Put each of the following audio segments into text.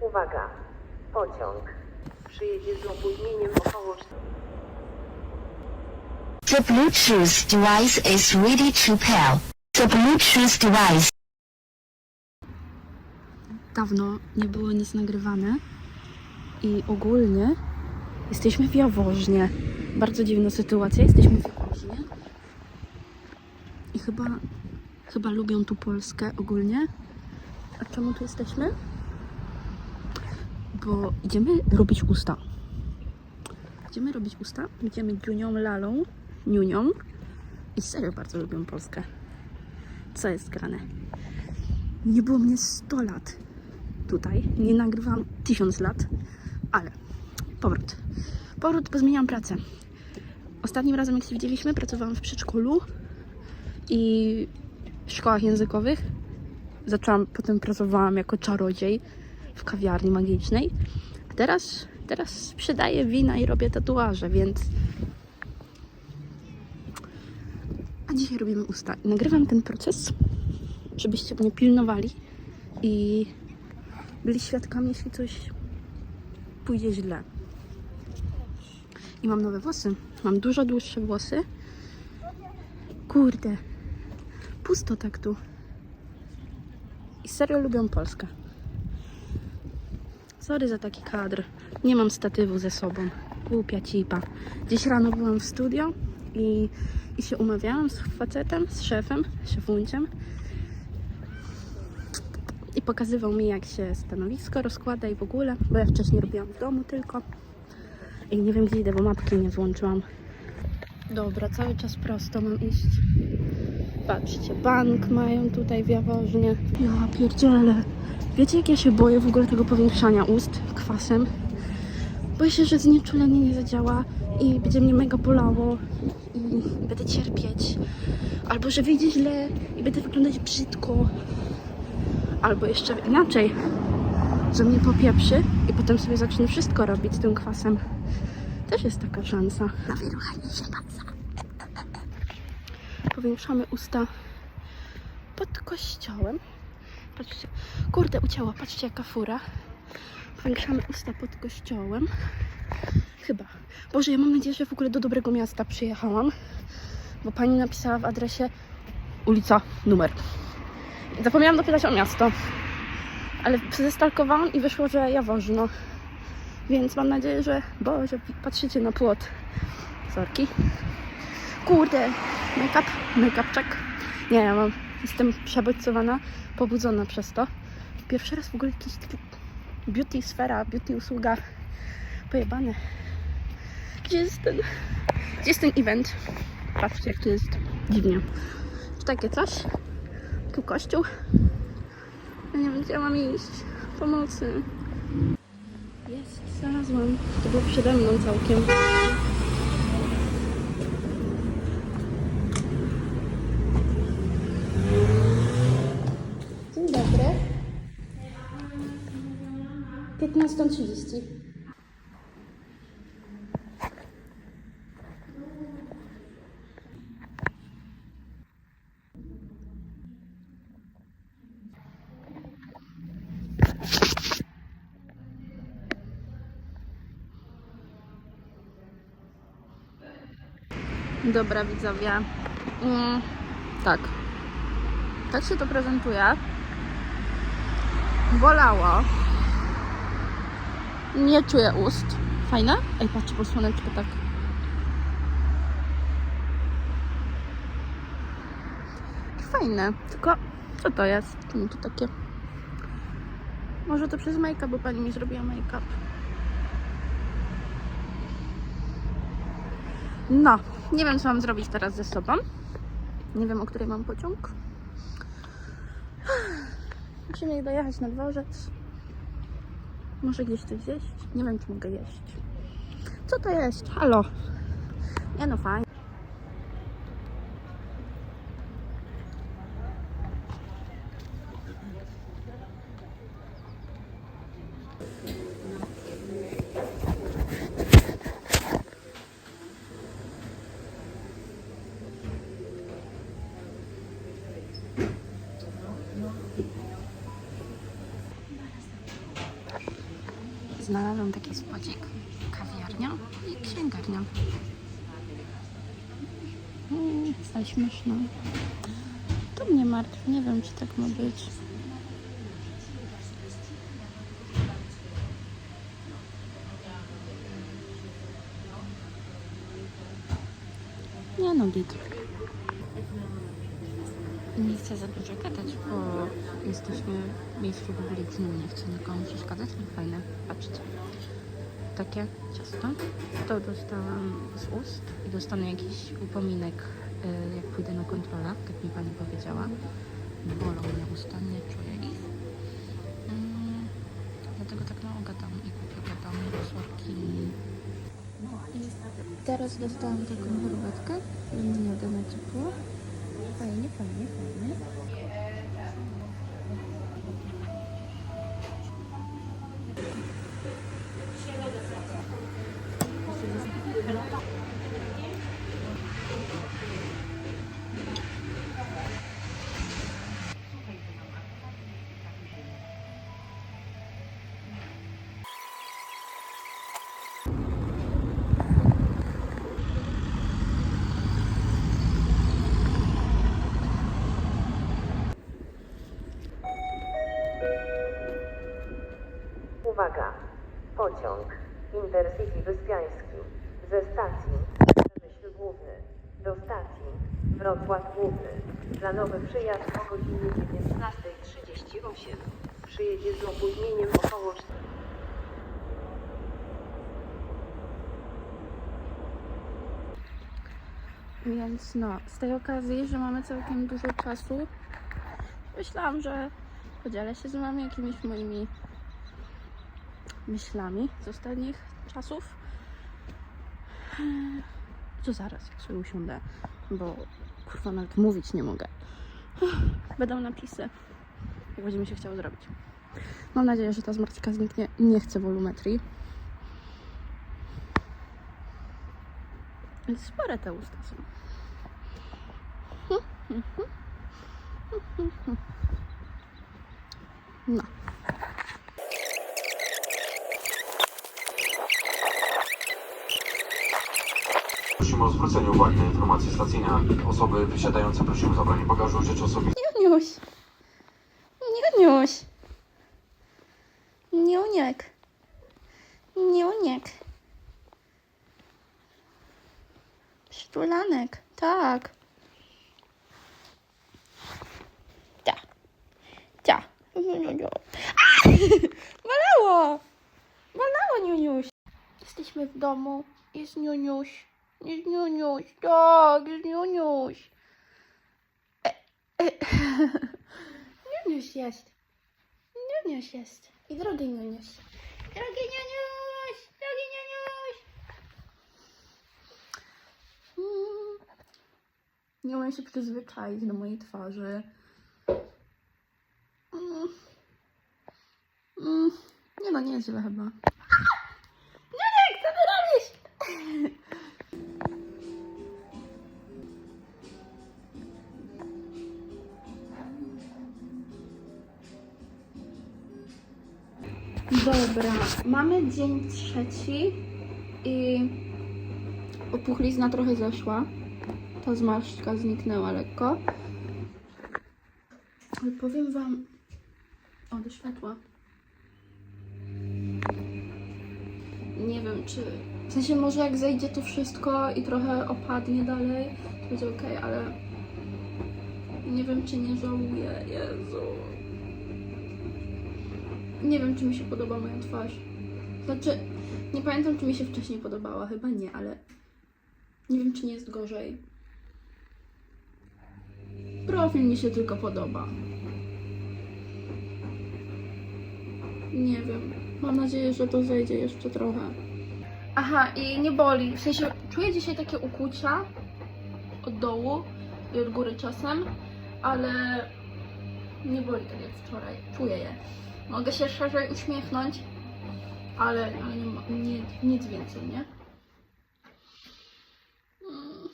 Uwaga! Pociąg przyjedzie z opóźnieniem około The Bluetooth device is ready to pair. The Bluetooth device Dawno nie było nic nagrywane i ogólnie jesteśmy w Jaworznie. Bardzo dziwna sytuacja, jesteśmy w Jaworznie i chyba, chyba lubią tu Polskę ogólnie. A czemu tu jesteśmy? Bo idziemy robić usta. Idziemy robić usta, idziemy dziunią, lalą, niunią i serio bardzo lubią Polskę. Co jest grane? Nie było mnie 100 lat tutaj. Nie nagrywam 1000 lat, ale powrót. Powrót, bo zmieniłam pracę. Ostatnim razem, jak się widzieliśmy, pracowałam w przedszkolu i w szkołach językowych. Zaczęłam, potem pracowałam jako czarodziej w kawiarni magicznej. A teraz, teraz sprzedaję wina i robię tatuaże, więc a dzisiaj robimy usta. Nagrywam ten proces, żebyście mnie pilnowali i byli świadkami, jeśli coś pójdzie źle. I mam nowe włosy. Mam dużo dłuższe włosy. Kurde. Pusto tak tu. I serio lubią Polskę. Sorry za taki kadr. Nie mam statywu ze sobą. Głupia cipa. Dziś rano byłam w studio i, i się umawiałam z facetem, z szefem, szefunciem i pokazywał mi, jak się stanowisko rozkłada i w ogóle, bo ja wcześniej robiłam w domu tylko i nie wiem, gdzie idę, bo mapki nie włączyłam. Dobra, cały czas prosto mam iść. Patrzcie, bank mają tutaj w Jaworznie. Ja pierdzielę. Wiecie, jak ja się boję w ogóle tego powiększania ust kwasem? Boję się, że znieczulenie nie zadziała i będzie mnie mega bolało i będę cierpieć. Albo, że wyjdzie źle i będę wyglądać brzydko. Albo jeszcze inaczej, że mnie popieprzy i potem sobie zacznę wszystko robić tym kwasem. Też jest taka szansa. Na wyruchanie się palca. Powiększamy usta pod kościołem. Patrzcie, kurde, ucięła, patrzcie jaka fura. Powiększamy usta pod kościołem. Chyba. Boże, ja mam nadzieję, że w ogóle do dobrego miasta przyjechałam, bo pani napisała w adresie ulica, numer. Zapomniałam dopytać o miasto, ale zestalkowałam i wyszło, że Jaworzno. Więc mam nadzieję, że... Boże, patrzycie na płot. Sorki. Kurde, make-up, make-upczek. Nie, ja mam... Jestem przebodźcowana, pobudzona przez to. Pierwszy raz w ogóle jakiś taki beauty sfera, beauty usługa. Pojebane. Gdzie jest ten... Gdzie jest ten event? Patrzcie, jak tu jest dziwnie. Czy takie coś? Tu kościół. Ja nie wiem, gdzie mam iść. Pomocy. Jest, znalazłam. To było przede mną całkiem. Dzień dobry. 15.30. Dobra, widzowie. Mm, tak. Tak się to prezentuje. Bolało. Nie czuję ust. Fajne? Ej, patrz, po słoneczku tak. Fajne. Tylko co to jest? Czemu to takie? Może to przez make-up, bo pani mi zrobiła make-up. No, nie wiem co mam zrobić teraz ze sobą. Nie wiem o której mam pociąg. Musimy dojechać na dworzec. Może gdzieś coś zjeść? Nie wiem czy mogę jeść. Co to jest? Halo. Nie no fajnie. Znalazłam taki spocik. Kawiarnia i księgarnia. Mm, śmieszne. To mnie martwi, nie wiem czy tak ma być. Nie no, git. Nie chcę za dużo gadać, bo jesteśmy w miejscu publicznym, nie chcę nikomu przeszkadzać, ale fajne. Patrzcie. Takie ciasto. To dostałam z ust i dostanę jakiś upominek, y, jak pójdę na kontrolę, jak mi pani powiedziała. Bolą mnie usta, nie czuję ich. Mm, dlatego tak mało gadam i kupię gadam sorki. Teraz dostałam taką herbatkę, na ciepło. Fajnie, fajnie, fajnie. Uwaga! Pociąg Intercity Wyspiański ze stacji Przemyśl Główny do stacji Wrocław Główny. Planowy przyjazd o godzinie 19.38. Przyjedzie z opóźnieniem około 4. Więc no, z tej okazji, że mamy całkiem dużo czasu, myślałam, że podzielę się z wami jakimiś moimi myślami z ostatnich czasów. Eee, To zaraz, jak sobie usiądę, bo kurwa nawet mówić nie mogę. Będą napisy, jak będzie mi się chciało zrobić. Mam nadzieję, że ta zmartwka zniknie. Nie chcę wolumetrii. Więc spore te usta są. No. Prosimy o zwrócenie uwagi na informacje stacyjne. Osoby wysiadające prosimy o zabranie bagażu, rzeczy osobistych. Niuniuś. Niuniuś. Niuniek. Niuniek. Sztulanek. Tak. Ta. Ta. Bolało. Bolało, Niuniuś. Jesteśmy w domu. Jest Niuniuś. Jest Niuniuś. Tak, jest Niuniuś. Niuniuś jest. Niuniuś jest. I drogi Niuniuś. Drogi Niuniuś! Drogi Niuniuś! Mm. Nie umiem się przyzwyczaić do mojej twarzy. Mm. Mm. Nie no, nie jest źle chyba. Dobra, mamy dzień trzeci i opuchlizna trochę zeszła. Ta zmarszczka zniknęła lekko. Ale powiem wam... O, do światła. Nie wiem, czy... W sensie może jak zejdzie to wszystko i trochę opadnie dalej, to będzie okej, ale... Nie wiem, czy nie żałuję. Jezu. Nie wiem, czy mi się podoba moja twarz. Znaczy, nie pamiętam, czy mi się wcześniej podobała. Chyba nie, ale nie wiem, czy nie jest gorzej. Profil mi się tylko podoba. Nie wiem. Mam nadzieję, że to zejdzie jeszcze trochę. Aha, i nie boli. W sensie czuję dzisiaj takie ukłucia od dołu i od góry czasem, ale nie boli tak jak wczoraj. Czuję je. Mogę się szerzej uśmiechnąć, ale, ale nie, nie, nic więcej, nie? Mm,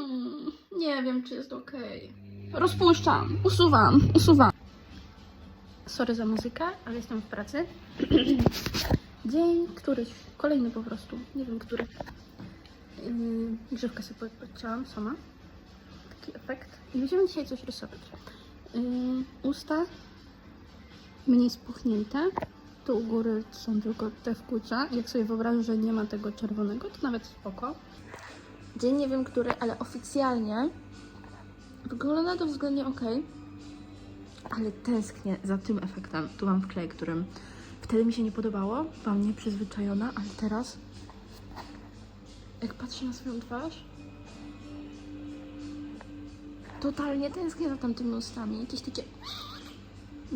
mm, nie wiem, czy jest ok. Rozpuszczam, usuwam, usuwam. Sorry za muzykę, ale jestem w pracy. Dzień któryś, kolejny po prostu, nie wiem który. Yy, grzywkę sobie pod- podcięłam sama. Taki efekt. I będziemy dzisiaj coś rysować. Yy, usta mniej spuchnięte. Tu u góry są tylko te wkłucia. Jak sobie wyobrażę, że nie ma tego czerwonego, to nawet spoko. Dzień nie wiem który, ale oficjalnie wygląda to względnie ok. Ale tęsknię za tym efektem. Tu mam wklej, którym wtedy mi się nie podobało. Byłam nieprzyzwyczajona, ale teraz jak patrzę na swoją twarz totalnie tęsknię za tamtymi ustami. Jakieś takie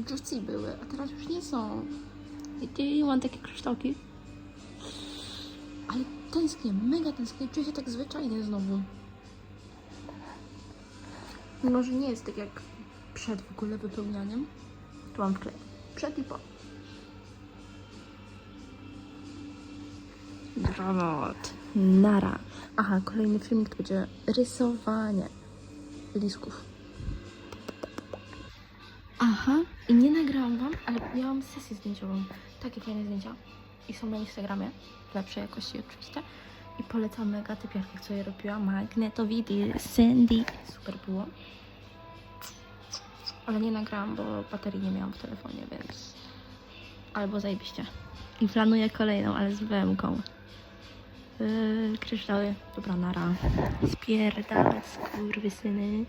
juicy były, a teraz już nie są. I mam takie kryształki. Ale tęsknię, mega tęsknię. Czuję się tak zwyczajnie znowu. Mimo, że nie jest tak jak przed w ogóle wypełnianiem. Tu mam wklej. Przed i po. Drawot. Nara. Aha, kolejny filmik to będzie rysowanie lisków. Aha, i nie nagrałam wam, ale miałam sesję zdjęciową. Takie fajne zdjęcia. I są na Instagramie. Lepszej jakości oczywiście. I polecam mega typiarkę, co je robiła. Magnetowidy, Sandy. Super było. Ale nie nagrałam, bo baterii nie miałam w telefonie, więc... Albo zajebiście. I planuję kolejną, ale z BM-ką. Yy, kryształy. Dobra, nara. Spierdalać, skurwysyny.